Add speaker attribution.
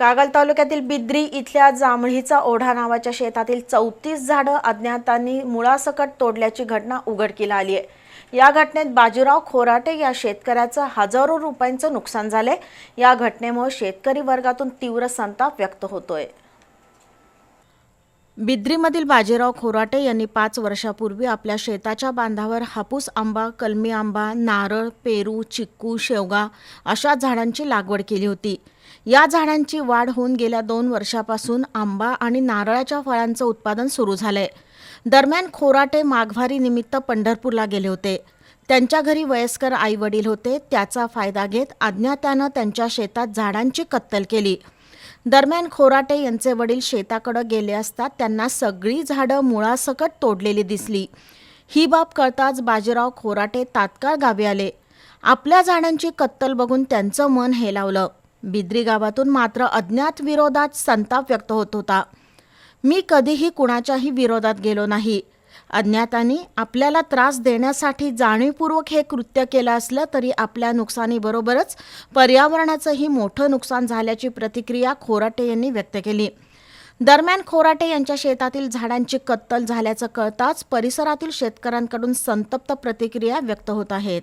Speaker 1: कागल तालुक्यातील बिद्री इथल्या जांभळीचा ओढा नावाच्या शेतातील चौतीस झाडं अज्ञातांनी मुळासकट तोडल्याची घटना उघडकीला आली आहे. या घटनेत बाजीराव खोराटे या शेतकऱ्याचं हजारो रुपयांचं नुकसान झालंय. या घटनेमुळे शेतकरी वर्गातून तीव्र संताप व्यक्त होतोय. बिद्रीमधील बाजीराव खोराटे यांनी पाच वर्षापूर्वी आपल्या शेताच्या बांधावर हापूस आंबा कलमी आंबा नारळ पेरू चिक्कू शेवगा अशा झाडांची लागवड केली होती. या झाडांची वाढ होऊन गेल्या दोन वर्षापासून आंबा आणि नारळाच्या फळांचं उत्पादन सुरू झालंय. दरम्यान खोराटे माघवारी निमित्त पंढरपूरला गेले होते. त्यांच्या घरी वयस्कर आई वडील होते त्याचा फायदा घेत अज्ञात्यानं त्यांच्या शेतात झाडांची कत्तल केली. दरम्यान खोराटे यांचे वडील शेताकडे गेले असता त्यांना सगळी झाडं मुळासकट तोडलेली दिसली. ही बाब कळताच बाजीराव खोराटे तात्काळ गावी आले. आपल्या झाडांची कत्तल बघून त्यांचं मन हेलावलं बिद्री गावातून मात्र अज्ञात विरोधात संताप व्यक्त होत होता. मी कधीही कुणाच्याही विरोधात गेलो नाही. अज्ञातांनी आपल्याला त्रास देण्यासाठी जाणीवपूर्वक हे कृत्य केलं असलं तरी आपल्या नुकसानीबरोबरच पर्यावरणाचंही मोठं नुकसान झाल्याची प्रतिक्रिया खोराटे यांनी व्यक्त केली. दरम्यान खोराटे यांच्या शेतातील झाडांची कत्तल झाल्याचं कळताच परिसरातील शेतकऱ्यांकडून संतप्त प्रतिक्रिया व्यक्त होत आहेत.